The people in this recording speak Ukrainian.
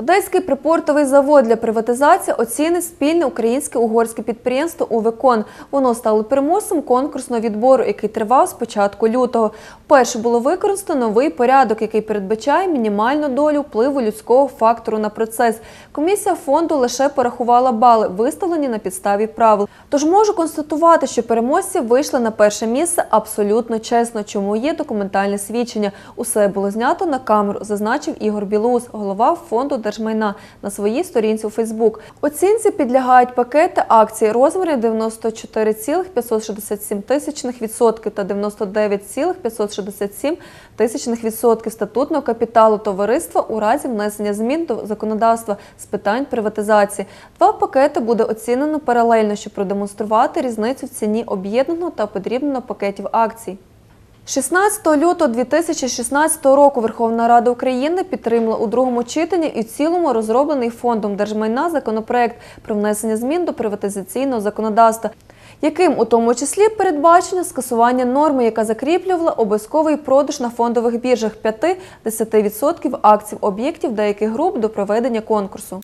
Одеський припортовий завод для приватизації оцінить спільне українське угорське підприємство «Увекон». Воно стало переможцем конкурсного відбору, який тривав з початку лютого. Вперше було використано новий порядок, який передбачає мінімальну долю впливу людського фактору на процес. Комісія фонду лише порахувала бали, виставлені на підставі правил. Тож можу констатувати, що переможці вийшли на перше місце абсолютно чесно, чому є документальне свідчення. Усе було знято на камеру, зазначив Ігор Білоус, голова фонду держмайна на своїй сторінці у Фейсбук. Оцінці підлягають пакети акцій розміром 94,567 тисячних відсотків та 99,567 тисячних відсотків статутного капіталу товариства у разі внесення змін до законодавства з питань приватизації. Два пакети буде оцінено паралельно, щоб продемонструвати різницю в ціні об'єднаного та подрібненого пакетів акцій. 16 лютого 2016 року Верховна Рада України підтримала у другому читанні і цілому розроблений фондом держмайна законопроект про внесення змін до приватизаційного законодавства, яким у тому числі передбачено скасування норми, яка закріплювала обов'язковий продаж на фондових біржах 5-10% акцій об'єктів деяких груп до проведення конкурсу.